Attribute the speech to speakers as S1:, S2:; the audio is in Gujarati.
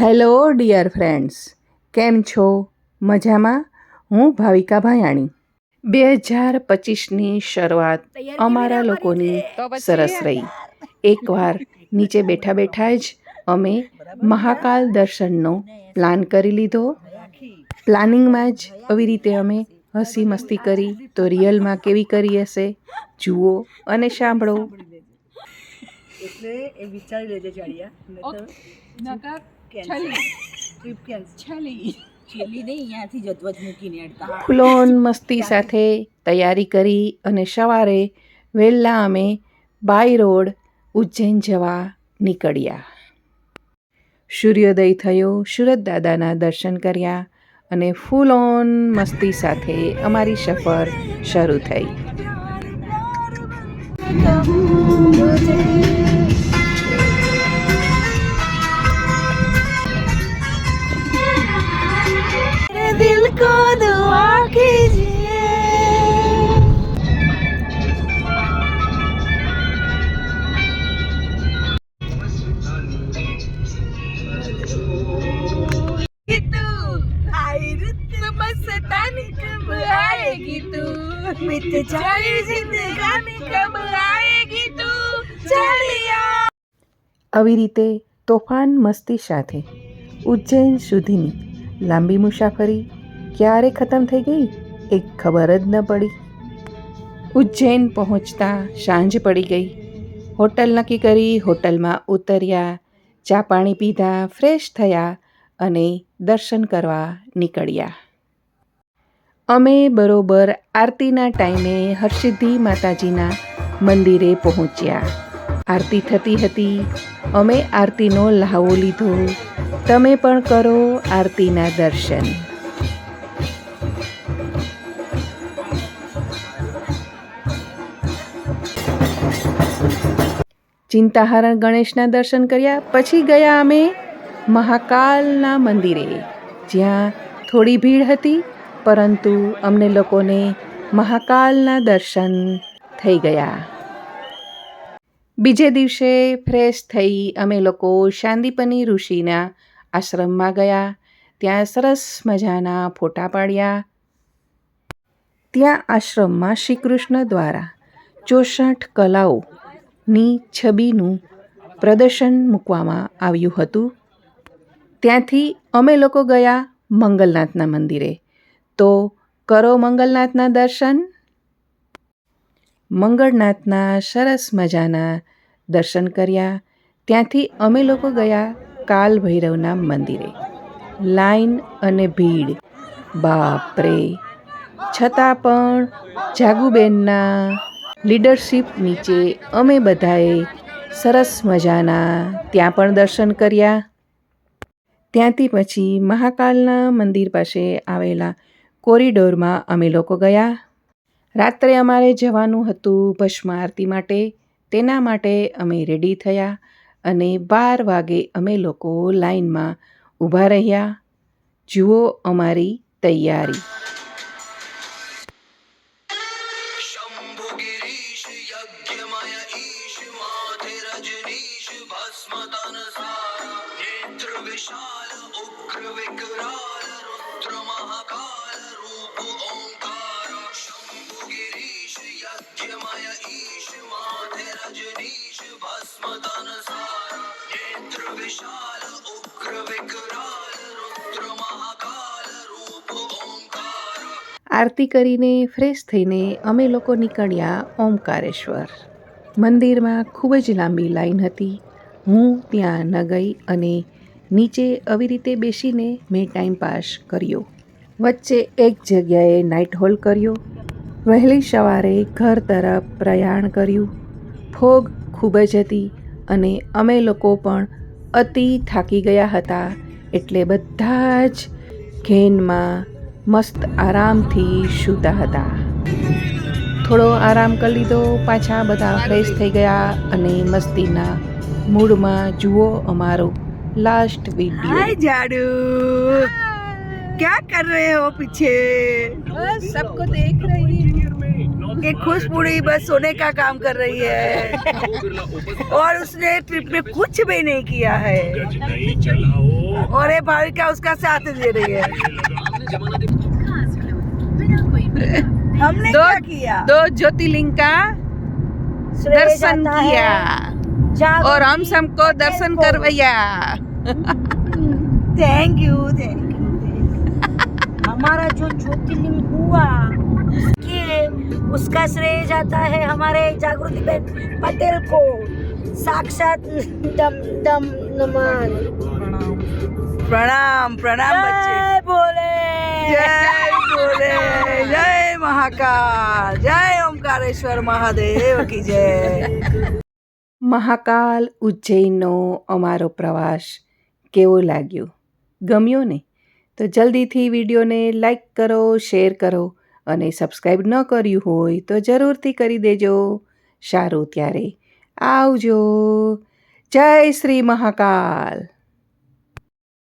S1: Hello dear friends. કેમ છો? મજામાં? હું ભાવિકા ભાયાણી. બે હજાર પચીસની શરૂઆત અમારા લોકોની સરસ રહી. એકવાર નીચે બેઠા બેઠા જ અમે મહાકાલ દર્શનનો પ્લાન કરી લીધો. પ્લાનિંગમાં જ આવી રીતે અમે હસી મસ્તી કરી તો રિયલમાં કેવી કરી હશે જુઓ અને સાંભળો.
S2: એટલે એ વિચારી લેજે જાડિયા
S1: ફૂલોન મસ્તી સાથે તૈયારી કરી અને સવારે વહેલા અમે બાય રોડ ઉજ્જૈન જવા નીકળ્યા. સૂર્યોદય થયો સુરત દાદાના દર્શન કર્યા અને ફૂલ ઓન મસ્તી સાથે અમારી સફર શરૂ થઈ.
S3: मस्तानी कब आएगी तू मिट जाए जिंदगानी कब आएगी तू चलिया
S1: આવી રીતે તોફાન મસ્તી સાથે ઉજ્જૈન સુધીની લાંબી મુસાફરી ક્યારે ખતમ થઈ ગઈ એ ખબર જ ન પડી ઉજ્જૈન પહોંચતા સાંજ પડી ગઈ હોટલ નક્કી કરી હોટલમાં ઉતર્યા ચા પાણી પીધા ફ્રેશ થયા અને દર્શન કરવા નીકળ્યા અમે બરોબર આરતીના ટાઈમે હરસિદ્ધિ માતાજીના મંદિરે પહોંચ્યા. આરતી થતી હતી, અમે આરતીનો લહાવો લીધો. તમે પણ કરો આરતીના દર્શન. ચિંતાહરણ ગણેશના દર્શન કર્યા, પછી ગયા અમે મહાકાલના મંદિરે. જ્યાં થોડી ભીડ હતી પરંતુ અમને લોકોને મહાકાલના દર્શન થઈ ગયા. બીજે દિવસે ફ્રેશ થઈ અમે લોકો શાંદીપની ઋષિના આશ્રમમાં ગયા. ત્યાં સરસ મજાના ફોટા પાડ્યા. ત્યાં આશ્રમમાં શ્રી કૃષ્ણ દ્વારા ચોસઠ કલાઓની છબીનું પ્રદર્શન મૂકવામાં આવ્યું હતું. ત્યાંથી અમે લોકો ગયા મંગલનાથના મંદિરે. તો કરો મંગલનાથના દર્શન? મંગળનાથના સરસ મજાના દર્શન કર્યા. ત્યાંથી અમે લોકો ગયા કાલ ભૈરવના મંદિરે. લાઈન અને ભીડ. બાપરે! છતાં પણ જાગુબેનના લીડરશિપ નીચે અમે બધાએ સરસ મજાના ત્યાં પણ દર્શન કર્યા. ત્યાંથી પછી મહાકાલના મંદિર પાસે આવેલા કોરિડોરમાં અમે લોકો ગયા. રાત્રે અમારે જવાનું હતું ભસ્મ આરતી માટે. તેના માટે અમે રેડી થયા અને બાર વાગે અમે લોકો લાઈનમાં ઊભા રહ્યા. જુઓ અમારી તૈયારી.
S4: ભસ્મતન સારા, નેત્ર વિશાળ, ઉગ્ર વિકરાળ.
S1: આરતી કરીને ફ્રેશ થઈને અમે લોકો નીકળ્યા ઓમકારેશ્વર. મંદિરમાં ખૂબ જ લાંબી લાઈન હતી. હું ત્યાં ન ગઈ અને નીચે આવી રીતે બેસીને મેં ટાઈમ પાસ કર્યો. વચ્ચે એક જગ્યાએ નાઇટ હોલ કર્યો. વહેલી સવારે ઘર તરફ પ્રયાણ કર્યું. ફોગ ખૂબ જ હતી અને અમે લોકો પણ અતિ થાકી ગયા હતા એટલે બધા જ ઘેનમાં મસ્ત આરામથી સૂતા હતા. થોડો આરામ કરી લીધો, પાછા બધા ફ્રેશ થઈ ગયા અને મસ્તીના મૂડમાં જુઓ અમારો लास्ट वीडियो।
S2: हाय जाडू। क्या कर रहे हो पीछे?
S3: सबको देख रही है।
S2: खुश पूरी बस सोने का काम कर रही है। और उसने ट्रिप में कुछ भी नहीं किया है। और ये भाविका उसका साथ दे रही है। हमने
S1: दो,
S2: क्या किया?
S1: दो ज्योतिलिंग का दर्शन किया। और हम सबको दर्शन कर भैया
S2: थैंक यू थैंक यू
S5: हमारा जो ज्योतिर्लिंग हुआ उसके उसका श्रेय जाता है हमारे जागृति बहन पटेल को। साक्षात दम दम नमन।
S2: प्रणाम प्रणाम बच्चे।
S5: जय बोले
S2: जय बोले जय महाकाल जय ओमकारेश्वर महादेव की जय।
S1: મહાકાલ ઉજ્જૈનનો અમારો પ્રવાસ કેવો લાગ્યો? ગમ્યો ને? તો જલ્દીથી વિડીયોને લાઈક કરો, શેર કરો અને સબસ્ક્રાઈબ ન કર્યું હોય તો જરૂરથી કરી દેજો. સારું ત્યારે આવજો. જય શ્રી મહાકાલ.